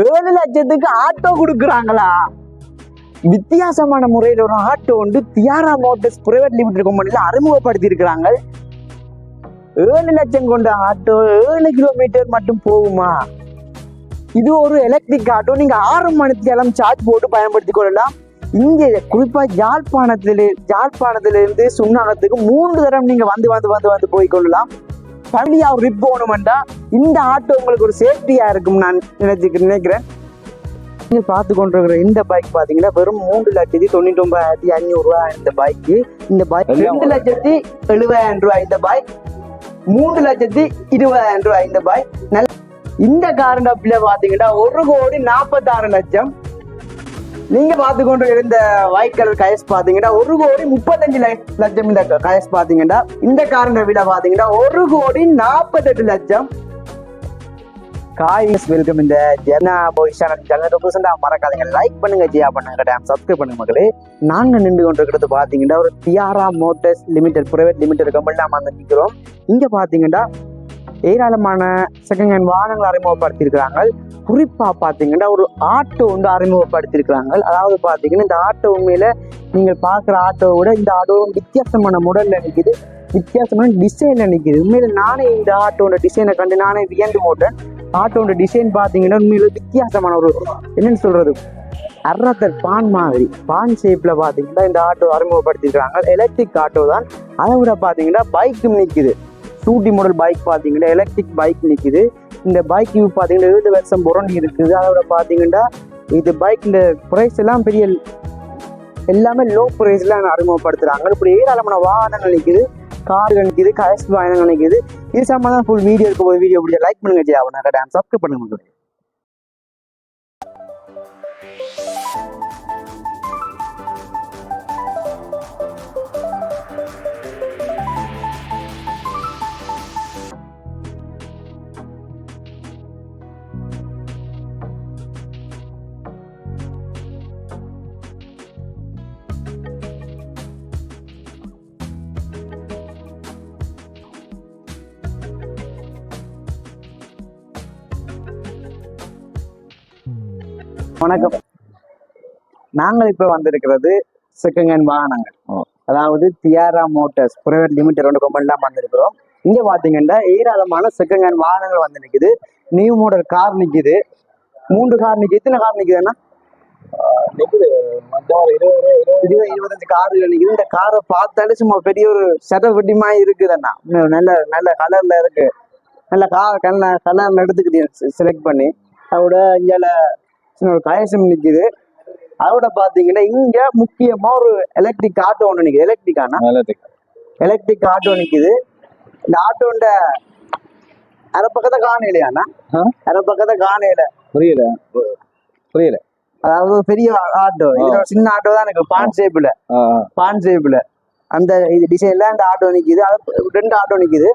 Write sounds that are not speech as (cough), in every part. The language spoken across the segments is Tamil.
ஏழு லட்சத்துக்கு ஆட்டோ கொடுக்குறாங்களா? வித்தியாசமான முறையில் ஒரு ஆட்டோ வந்து தியாரா மோட்டர்ஸ் பிரைவேட் லிமிடெட் கம்பெனியில் அறிமுகப்படுத்தி இருக்கிறாங்க ஏழு லட்சம் கொண்ட ஆட்டோ ஏழு கிலோமீட்டர் மட்டும் போகுமா? இது ஒரு எலக்ட்ரிக் ஆட்டோ நீங்க ஆறு மணித்தேலம் சார்ஜ் போட்டு பயன்படுத்திக் கொள்ளலாம். இங்கே குறிப்பா யாழ்ப்பாணத்தில யாழ்ப்பாணத்திலிருந்து சுண்ணாகத்துக்கு மூன்று தரம் நீங்க வந்து வந்து வந்து வந்து போய் கொள்ளலாம். ஃபேமிலியா ஒரு ட்ரிப் போகணுமெண்டா இந்த ஆட்டோ உங்களுக்கு ஒரு சேஃப்டியா இருக்கும் நான் நினைச்சு நினைக்கிறேன். நீங்க பார்த்து கொண்டிருக்கிற இந்த பைக் பாத்தீங்கன்னா வெறும் மூன்று லட்சத்தி தொண்ணூத்தி ஒன்பதாயிரத்தி ஐநூறு ரூபாய் இந்த பைக்கு இந்த பைக் ரெண்டு லட்சத்தி எழுபதாயிரம் ரூபாய் இந்த பைக் மூன்று லட்சத்தி இருபதாயிரம் ரூபாய் இந்த பைக் நல்ல இந்த கார் டப்பில பாத்தீங்கன்னா ஒரு கோடி நாற்பத்தாறு லட்சம். நீங்க பார்த்து கொண்டு இருந்த ஒயிட் கலர் கயஸ் பாத்தீங்கன்னா ஒரு கோடி முப்பத்தஞ்சு லட்சம் இந்த கயஸ் பாத்தீங்கன்னா இந்த காரண்ட விட பாத்தீங்கன்னா ஒரு கோடி நாற்பத்தெட்டு லட்சம். காய்ஸ் வெல்கம் இந்த ஜெனா பாய் சேனல் சேனல் புதுசாக மறக்காதீங்க. லைக் பண்ணுங்க ஜியா பண்ணுங்க டேம் சப்ஸ்கிரைப் பண்ணுங்க மக்களே. நாங்க நின்று கொண்டிருக்கிறது பாத்தீங்கன்னா ஒரு Thiyara motors limited private limited company நாம வந்து நிற்கிறோம் இங்க பாத்தீங்கன்னா ஏராளமான செகண்ட் ஹேண்ட் வாகனங்கள் அறிமுகப்படுத்தியிருக்கிறாங்க குறிப்பாக பார்த்தீங்கன்னா ஒரு ஆட்டோ வந்து அறிமுகப்படுத்தியிருக்கிறாங்க அதாவது பார்த்தீங்கன்னா இந்த ஆட்டோ உண்மையில் நீங்கள் பார்க்குற ஆட்டோவை விட இந்த ஆட்டோ வித்தியாசமான முடலில் நிற்குது வித்தியாசமான டிசைனில் நிற்கிது உண்மையில் நானே இந்த ஆட்டோட டிசைனை கண்டு நானே வியந்து போட்டேன் ஆட்டோட டிசைன் பார்த்தீங்கன்னா உண்மையில் வித்தியாசமான ஒரு என்னன்னு சொல்கிறது அர்ரத்தர் பான் மாதிரி பான் ஷேப்பில் பார்த்தீங்கன்னா இந்த ஆட்டோ அறிமுகப்படுத்தியிருக்கிறாங்க. எலக்ட்ரிக் ஆட்டோ தான். அதை விட பார்த்தீங்கன்னா பைக்கும் நிற்கிது டூ டி மாடல் பைக் பார்த்தீங்கன்னா எலக்ட்ரிக் பைக் நிற்கிது இந்த பைக் பார்த்தீங்கன்னா ஏழு வருஷம் புரண்டி இருக்குது. அதோட பார்த்தீங்கன்னா இது பைக்கில் ப்ரைஸ் எல்லாம் பெரிய எல்லாமே லோ ப்ரைஸ்ல அறிமுகப்படுத்துகிறாங்க இப்படி ஏராளமான வாகனங்கள் நினைக்குது கார்கள் நினைக்குது கயஸ் வாகனங்கள் நிக்குது. இது சம்மந்தான் ஃபுல் வீடியோ இருக்க போது வீடியோ பிடிச்ச லைக் பண்ணுங்க ஜெயா. அவனாக்க டான்ஸ் சப்ஸ்கிரைப் பண்ணுங்க வணக்கம். நாங்கள் இப்ப வந்திருக்கிறது செகண்ட் ஹேண்ட் வாகனங்கள் அதாவது தியாரா மோட்டார்ஸ் பிரைவேட் லிமிடெட் ரெண்டு கம்பெனிலாம் வந்திருக்கிறோம். இங்க பாத்தீங்கன்னா ஏராளமான செகண்ட் ஹேண்ட் வாகனங்கள் வந்து நிக்குது. நியூ மாடல் கார் நிக்குது. மூன்று கார் நிக்குது. எத்தனை கார் மொத்தம் ஒரு இருபது இருபது. இருபது இருபத்தஞ்சு கார்கள் நிக்குது. இந்த காரை பார்த்தாலே சும்மா பெரிய ஒரு செட வெட்டிமா இருக்குதுண்ணா நல்ல நல்ல கலர்ல இருக்கு. நல்ல கார் கல்ல கலர்ல எடுத்துக்கிட்டேன் செலக்ட் பண்ணி அதோட சின்ன ஒரு கயசம் நிக்குது. அதோட பாத்தீங்கன்னா இங்க முக்கியமா ஒரு எலக்ட்ரிக் ஆட்டோ ஒன்று நிக்குது. எலக்ட்ரிக் ஆனா? மேலத்துக்கு எலக்ட்ரிக் ஆட்டோ நிக்குது. இந்த ஆட்டோண்ட அரை பக்கத்தை காணையிலையாண்ணா? அரை பக்கத்தை காணையில புரியல. புரியல. அதாவது ஒரு பெரிய ஆட்டோ. இது ஒரு சின்ன ஆட்டோ தான் இருக்கு பான் ஷேப்ல. பான் ஷேப்ல அந்த இது டிசைன்ல அந்த ஆட்டோ நிக்குது. அது ரெண்டு ஆட்டோ நிக்குது.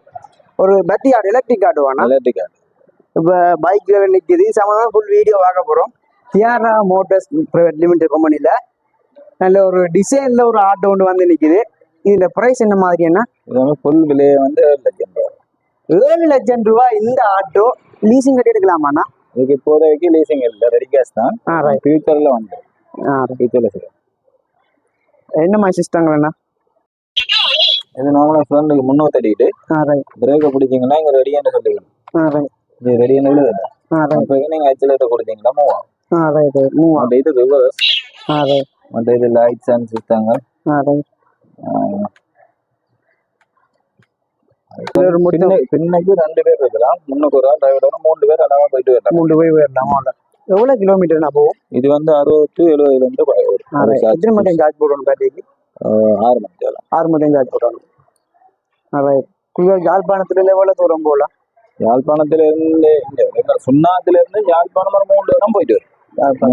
ஒரு பேட்டரி ஆட்டோ எலக்ட்ரிக் ஆட்டோ வேணா எலக்ட்ரிக் ஆட்டோ. இப்போ பைக்ல நிக்குது. சமதான் ஃபுல் வீடியோ பார்க்க போறோம். தியாரா மோட்டர்ஸ் பிரைவேட் லிமிடெட் கம்பெனில நல்ல ஒரு டிசைன்ல ஒரு ஆட்டோ ஒன்று வந்து நிக்குது. இதுல பிரைஸ் என்ன இது வந்து ஃபுல் விலையை வந்து ஏழு லட்சம் ரூபா. ஏழு லட்சம் ரூபாய் இந்த ஆட்டோ லீசிங் கட்டி எடுக்கலாமாண்ணா? இதுக்கு இப்போதைக்கு லீசிங் இல்லை ரெடி கேஷ் தான். ஃபியூச்சர்ல வந்து ஆ ஃபியூச்சர்ல சரி என்ன மாதிரி சிஸ்டங்கள்ண்ணா இது நார்மலா ஃப்ரெண்டுக்கு முன்னூத்தி தட்டிட்டு பிரேக்கை பிடிச்சிங்கன்னா இங்க ரெடியான்னு சொல்லிக்கணும். இது ரெடியான இல்லை? ஆ ரைட் அப்போ நீங்க அச்சலேட்டை கொடுத்தீங்கன்னா மூவ் லைட்ஸ் அண்ட் சிஸ்டங்க ஆ ரைட் ஒரு மொத்தம் பின்னைக்கு ரெண்டு பேர் இருக்கலாம் முன்னுக்கு ஒரு ஆள் டிரைவரோட மூணு பேர் அழகா போயிட்டு வரலாம் மூன்று போய் போயிடலாமா எவ்வளோ கிலோமீட்டர்னா போகும் இது வந்து அறுபது ரைட் charge எத்தனை சார்ஜ் போடணும் பேட்டரிக்கு ஆறு மணி நேரம் ஆறு மட்டும் சார்ஜ் போடணும் யாழ்ப்பாணத்துல எவ்வளோ தூரம் போகலாம் யாழ்ப்பாணத்துல இருந்து சுண்ணாத்துல இருந்து யாழ்ப்பாணம் மூணு நேரம் போயிட்டு வரும்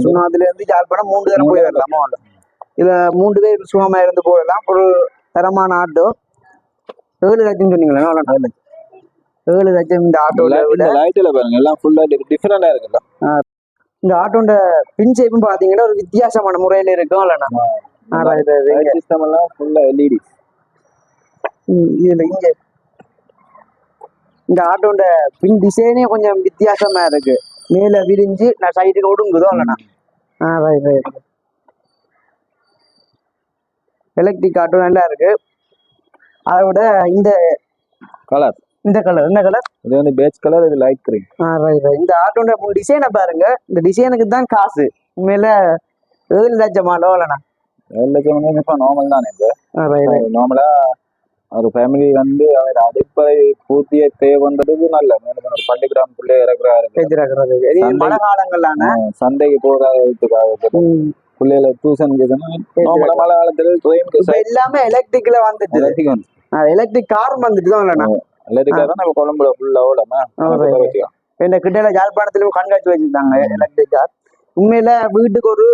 சுண்ணாத்துல இருந்து யாழ்ப்பாணம் மூன்று தரம் போய் வரலாமா? இதுல மூன்று பேர் சுகமா இருந்து போகலாம். ஒரு தரமான ஆட்டோ. ஏழு லட்சம் சொன்னீங்களா? ஏழு லட்சம் இந்த ஆட்டோல விட. இந்த லைட்ல பாருங்க. எல்லாம் ஃபுல்லா டிஃபரெண்டா இருக்குல்ல இந்த ஆட்டோட பின் ஷேப்பும் பாத்தீங்கன்னா ஒரு வித்தியாசமான முறையில இருக்கும் இல்லைண்ணா சிஸ்டம் எல்லாம் ஃபுல்லா எல்இடி இதுல இங்க. இந்த ஆட்டோட பின் டிசைனே கொஞ்சம் வித்தியாசமா இருக்கு. மேல விரிஞ்சு நான் சைடுக்கு ஒடுங்குதோ இல்லைண்ணா ஆ ரைட் ரைட் எலக்ட்ரிக் ஆட்டோ நல்லா இருக்கு. அதை விட இந்த கலர் இந்த கலர் என்ன கலர் இது வந்து பேச் கலர் இது லைட் கிரீன் ஆ ரைட் ரைட் இந்த ஆட்டோட டிசைனை பாருங்க. இந்த டிசைனுக்கு தான் காசு. உண்மையில ஏழு லட்சமா லோலண்ணா ஏழு லட்சம் நார்மல் தானே இப்போ நார்மலா ஒரு ஃபேமிலி வந்து அவர் அடிப்படை பூர்த்திய தேவைன்றது நல்ல மேலும் ஒரு பள்ளிக்கூடம் பிள்ளை இறக்குறாரு. மழை காலங்கள்லான சந்தைக்கு போகிறதுக்காக பிள்ளைகளை டியூஷன் மழை காலத்துல ட்ரெயின் எல்லாமே எலக்ட்ரிக்ல வந்துட்டு. எல்லாத்துக்கும் எலக்ட்ரிக் கார் வந்துட்டு தான் இல்லைண்ணா. எல்லாத்துக்காக தான் நம்ம கொழம்புல ஃபுல்லா ஓடாம. இந்த கிட்ட யாழ்ப்பாணத்திலும் கண்காட்சி வச்சிருந்தாங்க எலக்ட்ரிக் கார் உண்மையில வீட்டுக்கு ஒரு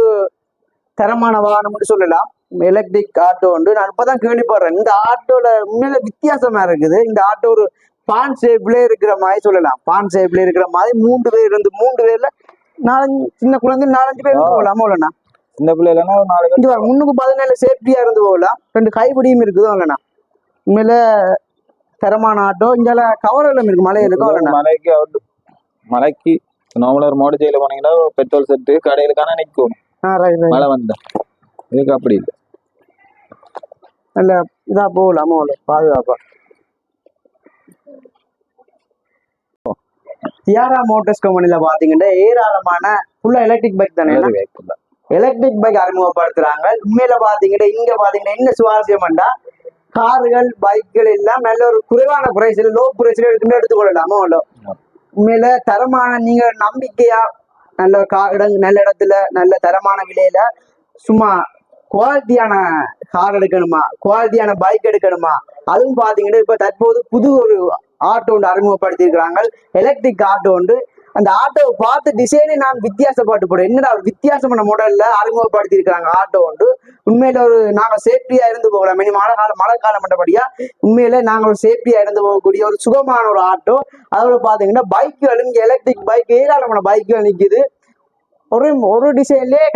தரமான வாகனம்னு சொல்லலாம். எலக்ட்ரிக் ஆட்டோ வந்து நான் இப்பதான் கேள்விப்படுறேன். இந்த ஆட்டோல உண்மையில வித்தியாசமா இருக்குது. இந்த ஆட்டோ ஒரு பான் ஷேப்ல இருக்கிற மாதிரி சொல்லலாம். பான் ஷேப்ல இருக்கிற மாதிரி மூன்று பேர் இருந்து மூன்று பேர்ல நாலஞ்சு சின்ன குழந்தை நாலஞ்சு பேர் இருந்து போகலாமா இல்லைண்ணா சின்ன பிள்ளைலன்னா நாலு பாரு, முன்னுக்கு பதினேழு சேஃப்டியா இருந்து போகலாம். ரெண்டு கைப்பிடியும் இருக்குதோ இல்லைண்ணா உண்மையில தரமான ஆட்டோ. இங்கால இருக்கு மலை இருக்கோ பேர் இல்லைண்ணா மலைக்கு மலைக்கு நார்மலா ஒரு மோட்டர் சைக்கிள் போனீங்கன்னா பெட்ரோல் செட்டு கடையிலுக்கான நிற்கும். மழை வந்தா. இதுக்கு அப்படி இல்லை. நல்ல இதா போகலாமா பாதுகாப்பா. தியாரா மோட்டார்ஸ் கம்பெனில பாத்தீங்கன்னா ஏராளமான ஃபுல்லா எலக்ட்ரிக் பைக் தானே. எலக்ட்ரிக் பைக் அறிமுகப்படுத்துறாங்க. உண்மையில பாத்தீங்கன்னா இங்க பாத்தீங்கன்னா என்ன சுவாரஸ்யம்டா கார்கள் பைக்குகள் எல்லாம் நல்ல ஒரு குறைவான பிரைஸ்ல லோ பிரைஸ்ல எடுத்துக்கொள்ளலாமா உண்மையில தரமான நீங்க நம்பிக்கையா நல்ல கா இடம் நல்ல இடத்துல நல்ல தரமான விலையில சும்மா குவாலிட்டியான கார் எடுக்கணுமா? குவாலிட்டியான பைக் எடுக்கணுமா? அதுவும் பாத்தீங்கன்னா இப்ப தற்போது புது ஒரு ஆட்டோ ஒன்று அறிமுகப்படுத்தியிருக்கிறாங்க. எலக்ட்ரிக் ஆட்டோ ஒன்று. அந்த ஆட்டோவை பார்த்து டிசைனே நான் வித்தியாசப்பட்டு போறேன் என்னடா ஒரு வித்தியாசமான மாடல்ல அறிமுகப்படுத்தி இருக்காங்க ஆட்டோ ஒன்று. உண்மையில ஒரு நாங்க சேஃப்டியா இருந்து போகலாம். இனி மழை காலம் மழை காலம் பண்ணபடியா உண்மையில நாங்க ஒரு சேஃப்டியா இருந்து போகக்கூடிய ஒரு சுகமான ஒரு ஆட்டோ அதோட பாத்தீங்கன்னா பைக்குகள் இங்க எலக்ட்ரிக் பைக் ஏராளமான பைக்குகள் நிக்குது. ஒரு ஒரு டிசைன்லயே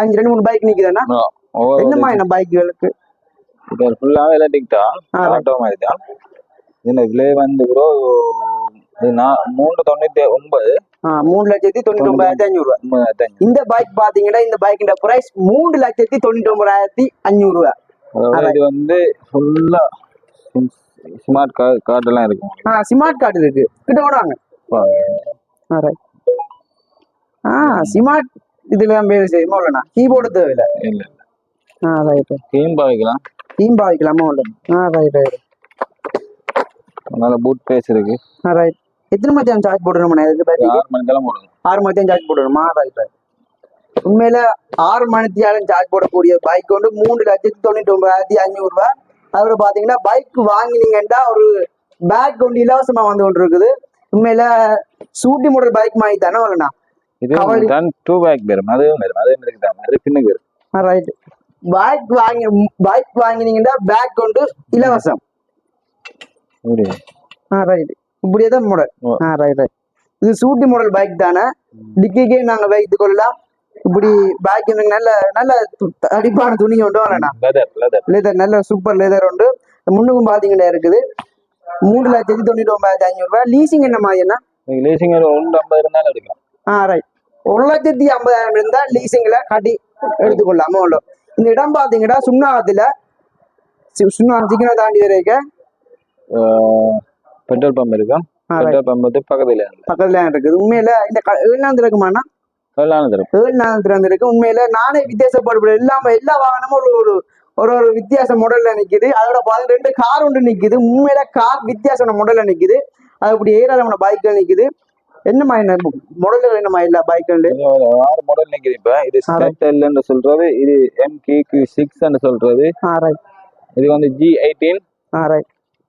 அஞ்சு ரெண்டு மூணு பைக் நிக்குதுன்னா என்னமா என்ன பைக்குகளுக்கு இது ஃபுல்லாவே எலக்ட்ரிக் தான். ஆட்டோ மாதிரி தான். இதுல விலை வந்து ப்ரோ மூன்று தொண்ணூத்தி ஒன்பது. மூணு லட்சத்தி தொண்ணூத்தி ஒன்பதாயிரத்தி அஞ்சூறு ரூபாய் இந்த பைக் பாத்தீங்கன்னா இந்த பைக்கின் பிரைஸ் மூணு லட்சத்தி தொண்ணூத்தி ஒன்பதாயிரத்தி அஞ்சூறு ரூபாய் இது வந்து ஃபுல்லா ஸ்மார்ட் கார்டு கார்டு எல்லாம் இருக்கும் ஆ ஸ்மார்ட் கார்டு இருக்கு. கிட்ட ஓடுவாங்க ஆ. ரைட் ஆ ஸ்மார்ட் இதுல பேர் செய்யுமா இல்லைண்ணா கீபோர்டு தேவையில்ல. இல்ல ஆ ரைட் கேம் பாவிக்கலாம். டீம் பாவிக்கலாமா உள்ள ஆ ரைட் ரைட் அதனால பூட் பேஸ் இருக்கு. ரைட் எத்தனை மத்தியானம் சார்ஜ் போடணுமா ஆறு போடுது ஆறு மணித்தியாலம் சார்ஜ் போடணுமா? ரைட் ரைட் உண்மையில ஆறு மணித்தியாலம் சார்ஜ் போடக்கூடிய பைக் வந்து மூணு லட்சத்தி தொண்ணூத்தி ஒன்பதாயிரத்தி அஞ்சூறு ரூபாய். அதோட பாத்தீங்கன்னா பைக் வாங்கினீங்கன்னா ஒரு பேக் ஒன்று இலவசமா வந்து கொண்டு இருக்குது உண்மையில சூட்டி மாடல் பைக் மாதிரி தானே வரலண்ணா இது கவலை. தான் டூ பேக் வரும் அதுவும் வரும் அதே மாதிரி தான் அது பின்னுக்கு வரும் ரைட் பைக் வாங்கி பைக் வாங்கினீங்கன்னா பேக் கொண்டு இலவசம். ஆ ரைட் இப்படியே தான் மாடல். ஆ ரைட் ரைட் இது சூட்டி மாடல் பைக் தானே? டிக்கிக்கே நாங்க வைத்துக் கொள்ளலாம். இப்படி பைக் நல்ல நல்ல தடிப்பான துணி உண்டு லெதர் நல்ல சூப்பர் லெதர் உண்டு. முன்னுக்கும் பாத்தீங்கன்னா இருக்குது. மூணு லட்சத்தி தொண்ணூத்தி ஒன்பதாயிரத்தி ஐநூறு ரூபாய். லீசிங் என்ன மாதிரி என்ன? லீசிங் ஒரு ஒன்று ஐம்பது இருந்தாலும் எடுக்கலாம். ஆ ரைட் ஒரு லட்சத்தி ஐம்பதாயிரம் இருந்தா லீசிங்ல கட்டி எடுத்துக்கொள்ளாம உள்ள இந்த இடம் பாத்தீங்கன்னா சுண்ணாகத்துல சி- சுண்ணாகம் சிக்கனை தாண்டி வரைக்கும். பெட்ரோல் பம்ப் இருக்கும். பெட்ரோல் பம்ப் வந்து பக்கத்துல பக்கத்துல இருக்குது. உண்மையில இந்த க- இருக்குமாண்ணா அதெல்லாம் தரும் ஏழாந்து இருக்கு. உண்மையில நானே வித்தியாசப்படுற எல்லாமே எல்லா வாகனமும் ஒரு ஒரு ஒரு ஒரு வித்தியாச மாடல்ல நிக்குது. அதோட பாத்தீங்கன்னா ரெண்டு கார் ஒன்று நிக்குது. உண்மையில கார் வித்தியாசமான மாடல்ல நிக்குது. அது இப்படி ஏராளமான பைக்கள் நிக்குது. என்னமா என்ன மாடல்கள் என்னமா இல்ல பைக்கள் ஒரு ஆறு மாடல் நிக்குது இப்ப. இது. ஸ்டெல் சொல்றது. இது எம் கியூ சிக்ஸ் சொல்றது. இது வந்து ஜி எயிட்டீன்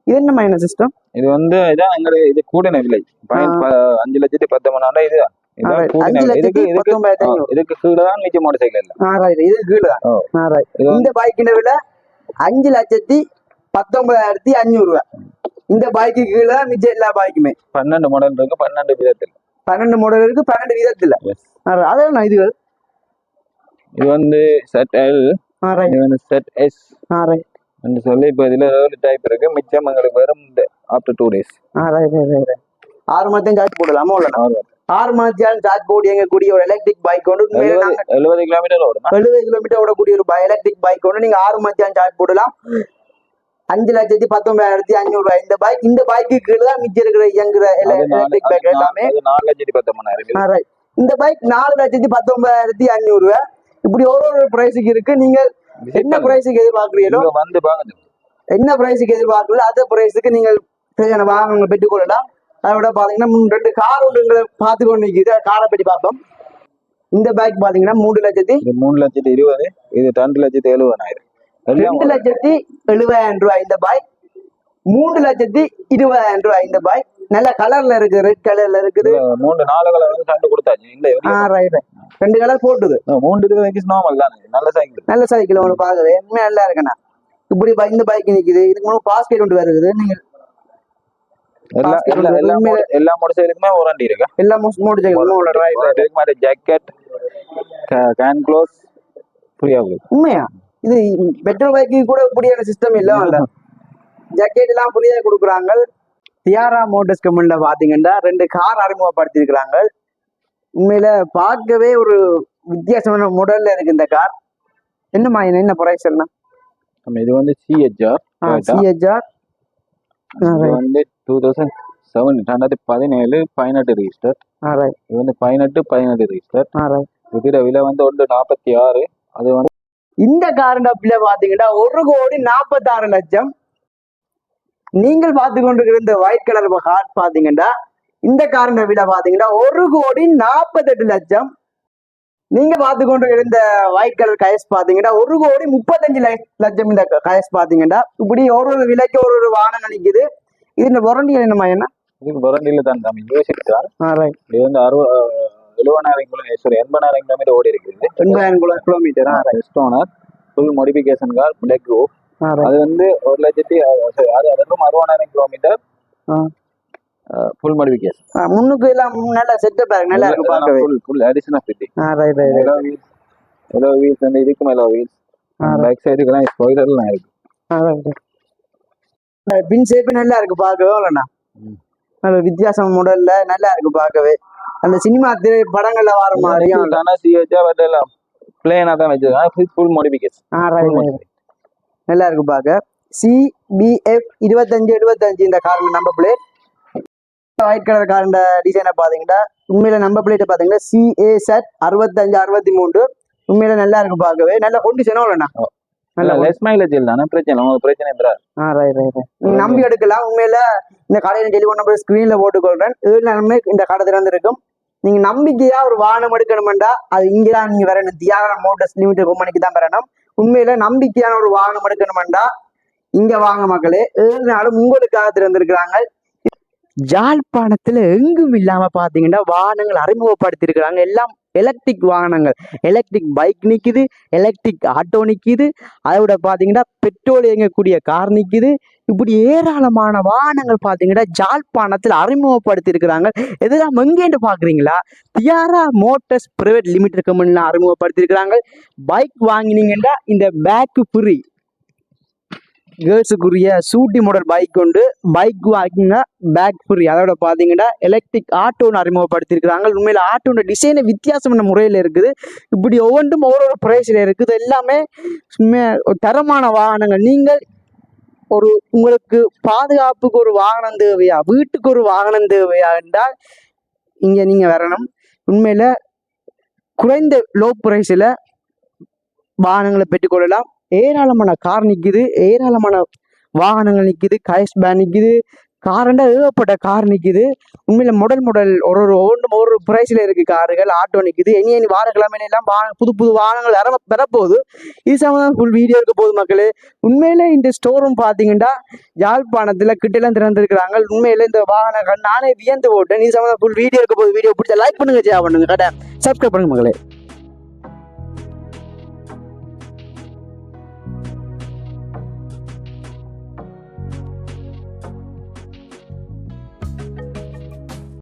இது என்னமா என்ன சிஸ்டம் இது வந்து இதான் எங்களுக்கு இது கூடின விலை. அஞ்சு லட்சத்தி பத்தொன்பதாயிரம். லட்சத்தி இதுக்கு இதுக்கு கீழே தான் மோட்டர் சைக்கிள் இது இது இந்த பைக்கின விலை அஞ்சு லட்சத்தி பத்தொன்பதாயிரத்தி அஞ்சூறு ரூபாய். இந்த பைக்கு கீழே மிச்சம் எல்லா பைக்குமே பன்னெண்டு மாடல் இருக்கு பன்னெண்டு விதத்தில். பன்னெண்டு மாடல் இருக்கு பன்னெண்டு விதத்துல. அதான் இதுகள். இது வந்து செட் எல் இது வந்து செட் எஸ் என்று சொல்லி இப்போ இதில் ஏழு டைப் இருக்கு. மிச்சம் எங்களுக்கு இந்த ஆஃப்டர் டூ டேஸ் ஆறு மத்தையும் சார்ஜ் போடலாமா உள்ள ஆறு மணித்தியாலும் சார்ஜ் போட்டு இயங்கக்கூடிய ஒரு எலக்ட்ரிக் பைக் ஒன்று எழுபது கிலோமீட்டர் ஓடுமா? எழுபது கிலோமீட்டர் ஓடக்கூடிய ஒரு எலக்ட்ரிக் பைக் ஒன்று நீங்க ஆறு மணித்தியாலும் சார்ஜ் போடலாம். அஞ்சு லட்சத்தி பத்தொன்பதாயிரத்தி அஞ்சூறு இந்த பைக் இந்த பைக்கு கீழே தான் மிச்சம் இருக்கிற இயங்குற எலக்ட்ரிக் பைக் எல்லாமே. நாலு- லட்சத்தி பத்தொன்பதாயிரம். இந்த பைக் நாலு லட்சத்தி பத்தொன்பதாயிரத்தி அஞ்சூறு இப்படி ஒரு ஒரு பிரைஸுக்கு இருக்கு. நீங்க என்ன பிரைஸுக்கு எதிர்பார்க்குறீங்களோ வந்து பாருங்க என்ன பிரைஸுக்கு எதிர்பார்க்கல அதே பிரைஸுக்கு நீங்கள் தேவையான வாகனங்களை பெற்றுக்கொள்ளலாம். அதோட பாத்தீங்கன்னா மூணு ரெண்டு கார் ஒன்றுங்களை பார்த்து கொண்டு நிற்கிது. காரை பற்றி பார்ப்போம். இந்த பைக் பாத்தீங்கன்னா மூணு லட்சத்தி மூணு லட்சத்தி இருபது இது ரெண்டு லட்சத்தி எழுபதாயிரம். ரெண்டு லட்சத்தி எழுபதாயிரம் ரூபாய் இந்த பைக் மூணு லட்சத்தி இருபதாயிரம் ரூபாய் இந்த பைக் நல்ல கலர்ல இருக்கு ரெட் கலர்ல இருக்குது. மூன்று நாலு கலர் வந்து கண்டு கொடுத்தாச்சு. ஆ ரைட் ரெண்டு கலர் போட்டுது. மூன்று இருபது நார்மல் தான். நல்ல சைக்கிள் நல்ல சைக்கிள் ஒன்று பார்க்குது உண்மையா நல்லா இருக்குண்ணா இப்படி பை- இந்த பைக் நிக்குது இதுக்கு முன்னாடி பாஸ்கெட் ஒன்று வருது நீங்க எல்லா Basket எல்லா வந்து எல்லா உண்மையிலே- மோட- எல்லா மோட்டர் சைக்கிளுக்குமே வாரண்டி இருக்கா எல்லாம் மோட்டர் சைக்கிள் ரைட் இதுக்கு மாதிரி ஜாக்கெட் கேன் க்ளோஸ் கொடுக்கும் உண்மையா? இது பெட்ரோல் பைக்கு கூட இப்படியான சிஸ்டம் இல்ல இல்ல ஜாக்கெட் (laughs) எல்லாம் ஃப்ரீயா கொடுக்குறாங்க. தியாரா மோட்டர்ஸ் கம்பெனில பாத்தீங்கன்னா ரெண்டு கார் அறிமுகப்படுத்தியிருக்கிறாங்க. உண்மையில பார்க்கவே ஒரு வித்தியாசமான மாடல்ல இருக்கு இந்த கார். என்னம்மா என்ன என்ன பிரைஸ் நம்ம இது வந்து சிஹெச்ஆர் சிஹெச்ஆர் வந்து டூ தௌசண்ட் செவன் ரெண்டாயிரத்தி பதினேழு பதினெட்டு ரிஜிஸ்டர் இது வந்து பதினெட்டு பதினெட்டு ரிஜிஸ்டர் இதோட விலை வந்து ஒன்று நாற்பத்தி ஆறு. அது வந்து இந்த காரண்ட் அப்பில பாத்தீங்கன்னா ஒரு கோடி நாற்பத்தாறு லட்சம். நீங்கள் பார்த்து கொண்டிருக்கிற இந்த ஒயிட் கலர் கார் பாத்தீங்கன்னா இந்த காரண்ட விலை பாத்தீங்கன்னா ஒரு கோடி நாற்பத்தெட்டு லட்சம். நீங்க பார்த்து கொண்டிருக்கிற இந்த ஒயிட் கலர் கயஸ் பாத்தீங்கன்னா ஒரு கோடி முப்பத்தஞ்சு லட்ச- லட்சம் இந்த கயஸ் பாத்தீங்கன்னா இப்படி ஒரு ஒரு விலைக்கு ஒரு ஒரு வாகனம் நிக்குது இது இந்த வாரண்டி என்னமா என்ன? இதுக்கு வரண்டியில் தான் நம்ம யோசிக்கிறார் இது வந்து அறுபது எழுபதாயிரம் கிலோ சாரி எண்பதாயிரம் கிலோமீட்டர் ஓடி இருக்குது எண்பதாயிரம் கிலோமீட்டர் ஸ்டோனர் ஃபுல் மோடிஃபிகேஷன் கார் பிளாக் அது வந்து ஒரு லட்சத்தி அது அதுக்கும் அறுபதாயிரம் கிலோமீட்டர் ஆ. ஃபுல் மோடிஃபிகேஷன் முன்னுக்கு எல்லாம் நல்லா செட்டப் நல்லா இருக்கு பார்க்கவே full full additional fitting right right alloy wheels alloy wheels வந்து இதுக்கும் எலோ வீல்ஸ் ஆ. பேக் சைடுக்கெல்லாம் ஸ்பாய்லர்லாம் இருக்கு பின் ஷேப் நல்லா இருக்கு பார்க்கவே இல்லைண்ணா. நல்ல வித்தியாசம் மாடல்ல நல்லா இருக்கு பார்க்கவே அந்த சினிமா திரை படங்கள்ல வர மாதிரியும் தானே சிஹெச்சா அதெல்லாம் பிளேனா தான் வச்சிருக்காங்க ஃபுல் மோடிஃபிகேஷன் ஆ, right. நல்லா இருக்கு பார்க்க சிபிஎஃப் இருபத்தஞ்சு எழுபத்தஞ்சு இந்த காரோட நம்பர் பிளேட் ஒயிட் கலர் காரோட டிசைனை பாத்தீங்கன்னா உண்மையில நம்பர் பிளேட்டை பாத்தீங்கன்னா சிஏ செட் அறுபத்தஞ்சு அறுபத்தி மூன்று உண்மையில நல்லா இருக்கு பார்க்கவே. நல்ல கொண்டிஷனும் இல்லைண்ணா. நல்ல லெஸ் மைலேஜ் பிரச்சனை உங்களுக்கு பிரச்சனை இல்லை ஆ ரைட் ரைட் நீங்க நம்பி எடுக்கலாம். உண்மையில இந்த கடையில டெலிஃபோன் நம்பர் ஸ்கிரீன்ல போட்டுக்கொள்றேன். ஏழு நேரமே இந்த கடை திறந்திருக்கும். நீங்க நம்பிக்கையா ஒரு வாகனம் எடுக்கணும்டா அது இங்கதான் நீங்க வரணும். தியாகரன் மோட்டர்ஸ் லிமிடெட் கம்பெனிக்கு தான் வரணும். உண்மையில நம்பிக்கையான ஒரு வாகனம் எடுக்கணும்டா இங்க வாங்க மக்களே. ஏழு நாளும் உங்களுக்காக திறந்திருக்கிறாங்க. ஜாழ்ப்பாணத்துல எங்கும் இல்லாம பாத்தீங்கன்னா வாகனங்கள் அறிமுகப்படுத்தியிருக்கிறாங்க. எல்லாம் எலக்ட்ரிக் வாகனங்கள். எலக்ட்ரிக் பைக் நிற்கிது எலக்ட்ரிக் ஆட்டோ நிற்கிது அதோட பார்த்தீங்கன்னா பெட்ரோல் இயங்கக்கூடிய கார் நிற்கிது இப்படி ஏராளமான வாகனங்கள் பார்த்தீங்கன்னா ஜாழ்ப்பாணத்தில் அறிமுகப்படுத்தி இருக்கிறாங்க இதெல்லாம் எங்கேன்னு பார்க்குறீங்களா தியாரா மோட்டர்ஸ் பிரைவேட் லிமிடெட் கம்பெனிலாம் அறிமுகப்படுத்தி இருக்கிறாங்க பைக் வாங்கினீங்கன்னா இந்த பேக்கு ஃப்ரீ கேர்ள்ஸுக்குரிய சூட்டி மாடல் பைக் உண்டு பைக் வாங்கினா பேக் ஃப்ரீ அதோட பார்த்தீங்கன்னா எலக்ட்ரிக் ஆட்டோன்னு அறிமுகப்படுத்தியிருக்கிறாங்க. உண்மையில் ஆட்டோட டிசைனே வித்தியாசமான முறையில் இருக்குது. இப்படி ஒவ்வொன்றும் ஒவ்வொரு ப்ரைஸில் இருக்குது. எல்லாமே சும்மா ஒரு தரமான வாகனங்கள். நீங்கள் ஒரு உங்களுக்கு பாதுகாப்புக்கு ஒரு வாகனம் தேவையா? வீட்டுக்கு ஒரு வாகனம் தேவையா என்றால் இங்கே நீங்கள் வரணும். உண்மையில் குறைந்த லோ ப்ரைஸில் வாகனங்களை பெற்றுக்கொள்ளலாம் ஏராளமான கார் நிக்குது ஏராளமான வாகனங்கள் நிற்கிது கயஸ் பேன் நிக்குது காரண்டா ஏகப்பட்ட கார் நிற்கிது உண்மையில முடல் முதல் ஒரு ஒரு ஒவ்வொன்றும் ஒரு ஒரு பிரைஸ்ல இருக்கு கார்கள் ஆட்டோ நிற்கிது இனி இனி வாரக்கிழமையில எல்லாம் வாகன புது புது வாகனங்கள் வர பெறப்போகுது இது சம்மந்தம் ஃபுல் வீடியோ இருக்க போகுது மக்களே. உண்மையில இந்த ஸ்டோரும் பார்த்தீங்கன்னா யாழ்ப்பாணத்தில் கிட்டெல்லாம் திறந்துருக்கிறாங்க. உண்மையில இந்த வாகனங்கள் நானே வியந்து போட்டேன் இது சம்மந்தம் ஃபுல் வீடியோ இருக்க போகுது. வீடியோ பிடிச்ச லைக் பண்ணுங்க ஜெயா பண்ணுங்க. கடை சப்ஸ்கிரைப் பண்ணுங்க மக்களே.